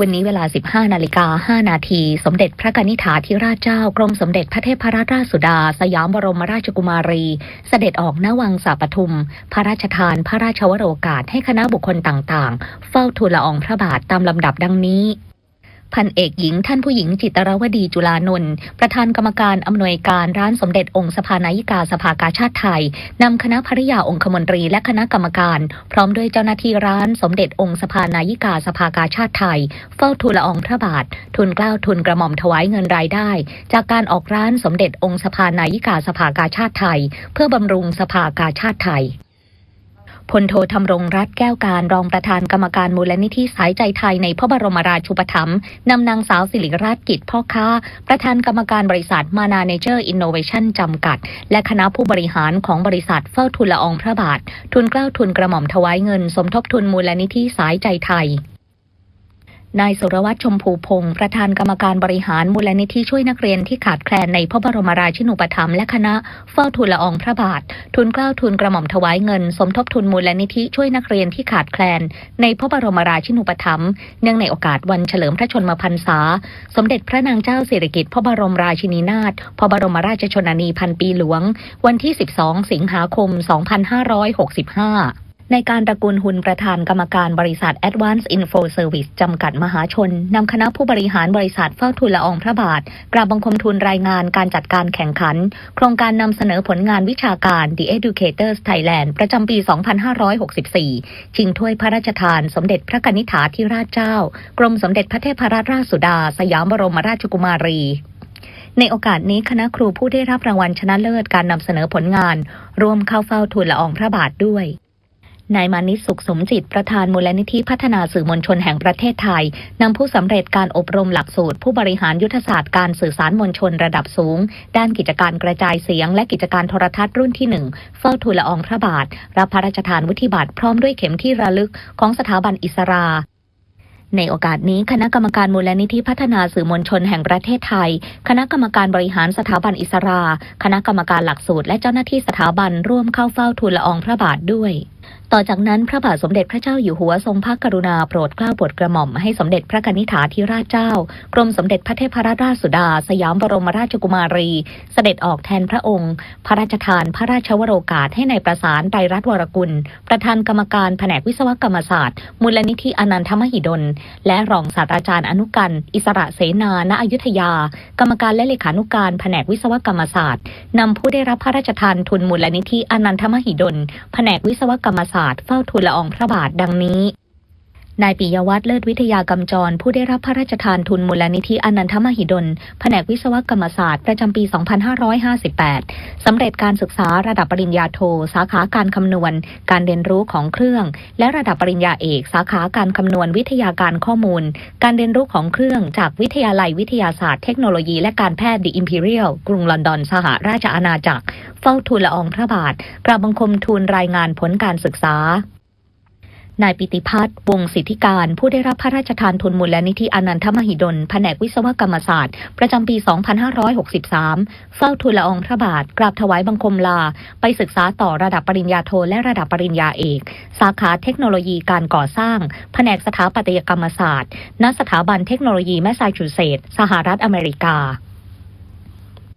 วันนี้เวลา 15 นาฬิกา 5 นาที สมเด็จพระกนิษฐาธิราชเจ้า กรมสมเด็จพระเทพรัตนราชสุดา สยามบรมราชกุมารี เสด็จออกณวังสาปทุม พระราชทานพระราชวโรกาสให้คณะบุคคลต่างๆ เฝ้าทูลละอองพระบาทตามลำดับดังนี้ พันเอกหญิง ท่านผู้หญิงจิตรรวดีจุลานนท์ประธานกรรมการอำนวยการร้านสมเด็จองค์สภานายิกาสภากาชาติไทยนำคณะภริยาองคมนตรีและคณะกรรมการ พร้อมด้วยเจ้าหน้าที่ร้านสมเด็จองค์สภานายิกาสภากาชาติไทย เฝ้าทูลละอองพระบาท ทุนเกล้าทุนกระหม่อมถวายเงินรายได้ จากการออกร้านสมเด็จองค์สภานายิกาสภากาชาติไทย เพื่อบำรุงสภากาชาติไทย พลโทธรรมรงรัตแก้วการรองประธานกรรมการมูลนิธิสายใจไทยในพระบรมราชูปถัมภ์นำนางสาวสิริราชกิจพ่อค้า ประธานกรรมการบริษัทมานาเนเจอร์อินโนเวชั่นจำกัด และคณะผู้บริหารของบริษัทเฝ้าทุนละอองพระบาท ทุนเกล้าทุนกระหม่อมถวายเงิน สมทบทุนมูลนิธิสายใจไทย นายสุรวัตรชมพูพงศ์ประธานกรรมการบริหารมูลนิธิช่วยนักเรียนที่ขาดแคลนในพระบรมราชินูปถัมภ์และคณะเฝ้าทุนละอองพระบาท ทุนเกล้าทุนกระหม่อมถวายเงิน สมทบทุนมูลนิธิช่วยนักเรียนที่ขาดแคลน ในพระบรมราชินูปถัมภ์เนื่องในโอกาสวันเฉลิมพระชนมพรรษา สมเด็จพระนางเจ้าสิริกิติ์พระบรมราชินีนาถพระบรมราชชนนีพันปีหลวง วันที่ 12 สิงหาคม 2565 ในการตระกูลหุนประธานกรรมการบริษัท Advanced Info Service จำกัดมหาชน นำคณะผู้บริหารบริษัทเฝ้าทูลละอองพระบาท กราบบังคมทูลรายงานการจัดการแข่งขัน โครงการนำเสนอผลงานวิชาการ The Educators Thailand ประจำปี 2564 ชิงถ้วยพระราชทาน สมเด็จพระกนิษฐาธิราชเจ้า กรมสมเด็จพระเทพรัตนราชสุดา สยามบรมราชกุมารีในโอกาสนี้คณะครูผู้ได้รับรางวัลชนะเลิศการนำเสนอผลงาน ร่วมเข้าเฝ้าทูลละอองพระบาทด้วย นายมานิสุขสมจิตประธานมูลนิธิพัฒนาสื่อมวลชนแห่งประเทศไทย นำผู้สำเร็จการอบรมหลักสูตร ผู้บริหารยุทธศาสตร์การสื่อสารมวลชนระดับสูง ด้านกิจการกระจายเสียง และกิจการโทรทัศน์รุ่นที่หนึ่งเฝ้าทูลละอองพระบาท รับพระราชทานวุฒิบัตรพร้อมด้วยเข็มที่ระลึกของสถาบันอิสราในโอกาสนี้คณะกรรมการมูลนิธิพัฒนาสื่อมวลชนแห่งประเทศไทย คณะกรรมการบริหารสถาบันอิสรา คณะกรรมการหลักสูตร และเจ้าหน้าที่สถาบันร่วมเข้าเฝ้าทูลละอองพระบาทด้วยต่อจากนั้นพระบาทสมเด็จพระเจ้าอยู่หัวทรงพระกรุณาโปรดเกล้าโปรดกระหม่อมให้สมเด็จพระกนิษฐาธิราชเจ้า กรมสมเด็จพระเทพรัตนราชสุดา สยามบรมราชกุมารี เสด็จออกแทนพระองค์ พระราชทานพระราชวโรกาสให้ในายประสานไตรรัตน์วรกุล ประธานกรรมการแผนกวิศวกรรมศาสตร์ มูลนิธิอนันทมหิดล และรองศาสตราจารย์อนุกัน อิสระเสนาณอยุธยา กรรมการและเลขานุการแผนกวิศวกรรมศาสตร์นำผู้ได้รับพระราชทานทุนมูลนิธิอนันทมหิดล แผนกวิศวกรรมศาสตร์เฝ้าทูลละอองพระบาทดังนี้ นายปิยวัฒน์เลิศวิทยากำจร ผู้ได้รับพระราชทานทุนมูลนิธิอนันทมหิดล แผนกวิศวกรรมศาสตร์ประจำปี 2558 สำเร็จการศึกษาระดับปริญญาโท สาขาการคำนวณ การเรียนรู้ของเครื่อง และระดับปริญญาเอก สาขาการคำนวณวิทยาการข้อมูล การเรียนรู้ของเครื่องจากวิทยาลัยวิทยาศาสตร์เทคโนโลยีและการแพทย์ The Imperial กรุงลอนดอนสหราชอาณาจักร เฝ้าทูลละอองพระบาทกราบบังคมทูลรายงานผลการศึกษา นายปิติพัฒน์วงสิทธิการ ผู้ได้รับพระราชทานทุนมูลนิธิอนันทมหิดล แผนกวิศวกรรมศาสตร์ ประจำปี 2563 เฝ้าทูลละอองพระบาท กราบถวายบังคมลา ไปศึกษาต่อระดับปริญญาโทและระดับปริญญาเอก สาขาเทคโนโลยีการก่อสร้าง แผนกสถาปัตยกรรมศาสตร์ ณ สถาบันเทคโนโลยีแมสซาชูเซตส์สหรัฐอเมริกา